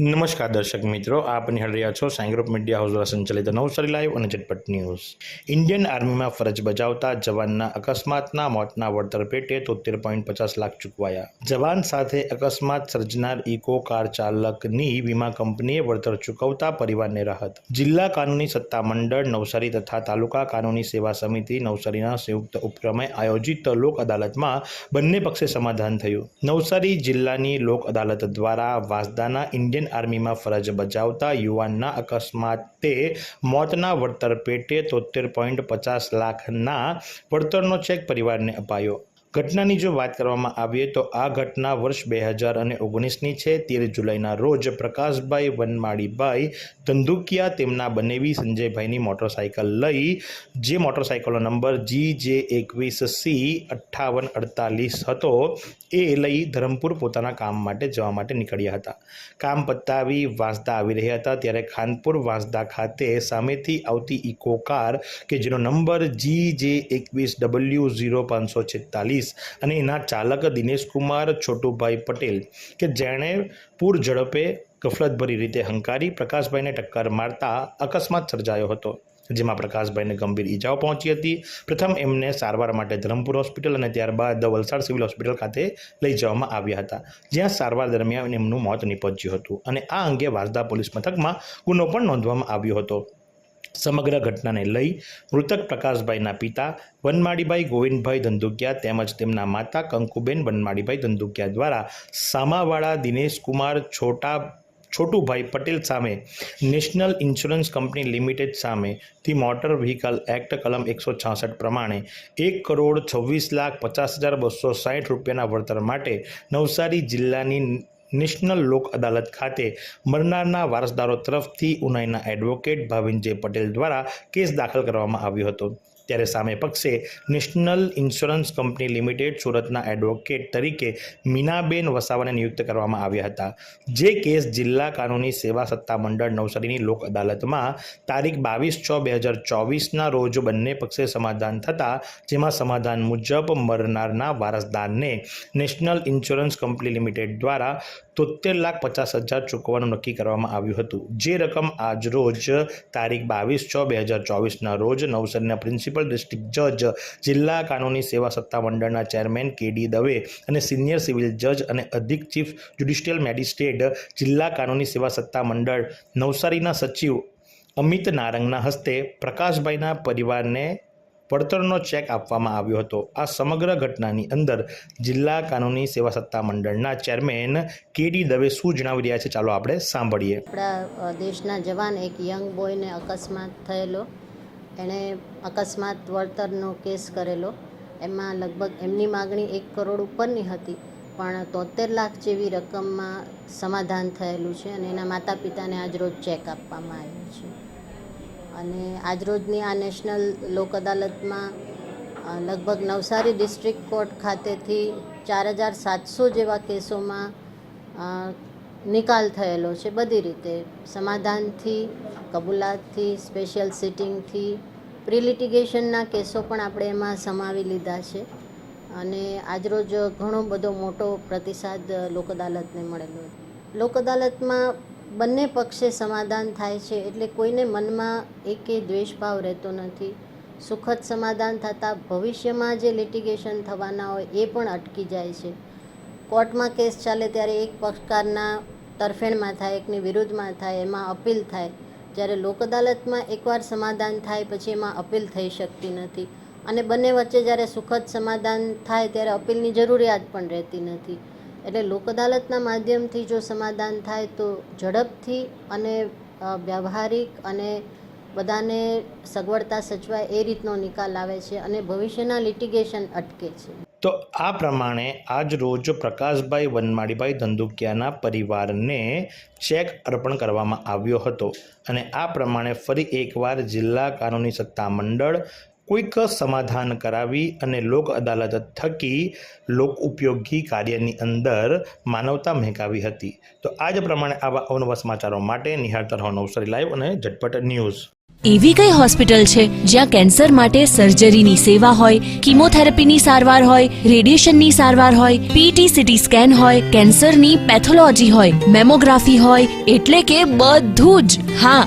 નમસ્કાર દર્શક મિત્રો, આપ નિહાળ છો સાઈ ગ્રુપ મીડિયા હાઉસ દ્વારા સંચાલિત નવસારી લાઈવ અને ઝટપટ ન્યૂઝ. ઇન્ડિયન આર્મીમાં ફરજ બજાવતા જવાનના અકસ્માતના મોતના વળતર પેટે તોતેર પોઈન્ટ પચાસ લાખ ચૂકવાયા. જવાન સાથે અકસ્માત સર્જનાર ઇકો કાર ચાલકની વીમા કંપનીએ વળતર ચૂકવતા પરિવારને રાહત. જિલ્લા કાનૂની સત્તા મંડળ નવસારી તથા તાલુકા કાનૂની સેવા સમિતિ નવસારીના સંયુક્ત ઉપક્રમે આયોજિત લોક અદાલતમાં બંને પક્ષે સમાધાન થયું. નવસારી જિલ્લાની લોક અદાલત દ્વારા વાસદાના ઇન્ડિયન આર્મીમાં ફરજ બજાવતા યુવાનના અકસ્માતે મોતના વળતર પેટે તોતેર પોઈન્ટ પચાસ લાખના વળતરનો ચેક પરિવારને અપાયો. ઘટનાની જો વાત કરવામાં આવે તો આ ઘટના વર્ષ બે હજાર અને ઓગણીસની છે. તેર જુલાઈના રોજ પ્રકાશભાઈ વનમાળીભાઈ ધંધુકિયા તેમના બનેવી સંજયભાઈની મોટરસાઇકલ લઈ, જે મોટરસાઇકલનો નંબર જી જે એકવીસ સી અઠ્ઠાવન અડતાલીસ હતો, એ લઈ ધરમપુર પોતાના કામ માટે જવા માટે નીકળ્યા હતા. કામ પતાવી વાંસદા આવી રહ્યા હતા. ત્યારે ખાનપુર વાંસદા ખાતે સામેથી આવતી ઇકો કાર કે જેનો નંબર જી જે એકવીસ ડબલ્યુ ઝીરો પાંચસો છેતાલીસ અને એના ચાલક દિનેશકુમાર છોટુભાઈ પટેલ કે જેણે પૂર ઝડપે ગફલતભરી રીતે હંકારી પ્રકાશભાઈને ટક્કર મારતા અકસ્માત સર્જાયો હતો. જેમાં પ્રકાશભાઈને ગંભીર ઈજાઓ પહોંચી હતી. પ્રથમ એમને સારવાર માટે ધરમપુર હોસ્પિટલ અને ત્યારબાદ વલસાડ સિવિલ હોસ્પિટલ ખાતે લઈ જવામાં આવ્યા હતા. જ્યાં સારવાર દરમિયાન એમનું મોત નીપજ્યું હતું અને આ અંગે વાસદા પોલીસ મથકમાં ગુનો પણ નોંધવામાં આવ્યો હતો. સમગ્ર ઘટનાને લઈ મૃતક પ્રકાશભાઈના પિતા વનમાળીભાઈ ગોવિંદભાઈ ધંધુકિયા તેમજ તેમના માતા કંકુબેન વનમાળીભાઈ ધંધુકિયા દ્વારા સામાવાળા દિનેશકુમાર છોટા છોટુભાઈ પટેલ સામે નેશનલ ઇન્સ્યોરન્સ કંપની લિમિટેડ સામેથી મોટર વ્હીકલ એક્ટ કલમ એકસો છાસઠ પ્રમાણે એક કરોડ છવ્વીસ લાખ પચાસ હજાર બસો સાઠ રૂપિયાના વળતર માટે નવસારી જિલ્લાની નેશનલ લોક અદાલત ખાતે મરનારના વારસદારો તરફથી ઉનાઈના એડવોકેટ ભાવિનજય પટેલ દ્વારા કેસ દાખલ કરવામાં આવ્યો હતો. ત્યારે સામે પક્ષે નેશનલ ઇન્સ્યોરન્સ કંપની લિમિટેડ સુરતના એડવોકેટ તરીકે મીનાબેન વસાવાને નિયુક્ત કરવામાં આવ્યા હતા. જે કેસ જિલ્લા કાનૂની સેવા સત્તા મંડળ નવસારીની લોક અદાલતમાં તારીખ બાવીસ છ બે હજાર ચોવીસના રોજ બંને પક્ષે સમાધાન થતાં, જેમાં સમાધાન મુજબ મરનારના વારસદારને નેશનલ ઇન્સ્યોરન્સ કંપની લિમિટેડ દ્વારા તોતેર લાખ પચાસ હજાર ચૂકવવાનું નક્કી કરવામાં આવ્યું હતું. જે રકમ આજરોજ તારીખ બાવીસ છ બે હજાર ચોવીસના રોજ નવસારીના પ્રિન્સિપલ ડિસ્ટ્રિક્ટ જજ, જિલ્લા કાનૂની સેવા સત્તા મંડળના ચેરમેન કે ડી દવે અને સિનિયર સિવિલ જજ અને અધિક ચીફ જ્યુડિશિયલ મેજિસ્ટ્રેટ, જિલ્લા કાનૂની સેવા સત્તા મંડળ, નવસારીના સચિવ અમિત નારંગના હસ્તે પ્રકાશભાઈના પરિવારને પડતરનો ચેક આપવામાં આવ્યો હતો. આ સમગ્ર ઘટનાની અંદર જિલ્લા કાનૂની સેવા સત્તા મંડળના ચેરમેન કે ડી દવે શું જણાવી રહ્યા છે? ચાલો આપણે સાંભળીએ. આપણા દેશના જવાન એક યંગ બોયને અકસ્માત થયેલો. એણે અકસ્માત વળતરનો કેસ કરેલો. એમાં લગભગ એમની માગણી એક કરોડ ઉપરની હતી, પણ તોતેર લાખ જેવી રકમમાં સમાધાન થયેલું છે અને એના માતા પિતાને આજરોજ ચેક આપવામાં આવ્યો છે. અને આજરોજની આ નેશનલ લોક અદાલતમાં લગભગ નવસારી ડિસ્ટ્રિક્ટ કોર્ટ ખાતેથી ચાર હજાર સાતસો જેવા કેસોમાં નિકાલ થયેલો છે બધી રીતે. સમાધાનથી, કબૂલાતથી, સ્પેશિયલ સિટિંગથી, પ્રિલિટિગેશનના કેસો પણ આપણે એમાં સમાવી લીધા છે. અને આજરોજ ઘણો બધો મોટો પ્રતિસાદ લોક અદાલતને મળેલો લોક અદાલતમાં બંને પક્ષે સમાધાન થાય છે એટલે કોઈને મનમાં એકે દ્વેષભાવ રહેતો નથી. સુખદ સમાધાન થતાં ભવિષ્યમાં જે લિટિગેશન થવાના હોય એ પણ અટકી જાય છે. કોર્ટમાં કેસ ચાલે ત્યારે એક પક્ષકારના તરફેણમાં થાય, એકની વિરુદ્ધમાં થાય, એમાં અપીલ થાય. જ્યારે લોક અદાલતમાં એકવાર સમાધાન થાય પછી એમાં અપીલ થઈ શકતી નથી. અને બંને વચ્ચે જ્યારે સુખદ સમાધાન થાય ત્યારે અપીલની જરૂરિયાત પણ રહેતી નથી. એટલે લોક અદાલતના માધ્યમથી જો સમાધાન થાય તો ઝડપથી અને વ્યવહારિક અને બધાને સગવડતા સચવાય એ રીતનો નિકાલ આવે છે અને ભવિષ્યના લિટિગેશન અટકે છે. તો આ પ્રમાણે આજ રોજ પ્રકાશભાઈ વનમાળીભાઈ ધંધુકિયાના પરિવારને ચેક અર્પણ કરવામાં આવ્યો હતો. અને આ પ્રમાણે ફરી એકવાર જિલ્લા કાનૂની સત્તા મંડળ કોઈક સમાધાન કરાવી અને લોક અદાલત થકી લોક ઉપયોગી કાર્યની અંદર માનવતા મહેકાવી હતી. તો આ જ પ્રમાણે આવા અવનવા સમાચારો માટે નિહાળતા રહો નવસારી લાઈવ અને ઝટપટ ન્યૂઝ. એવી કઈ હોસ્પિટલ છે જ્યાં કેન્સર માટે સર્જરીની સેવા હોય, કિમોથેરાપીની સારવાર હોય, રેડિયેશનની સારવાર હોય પીટી સીટી સ્કેન હોય, કેન્સરની પેથોલોજી હોય, મેમોગ્રાફી હોય, એટલે કે બધું જ. હા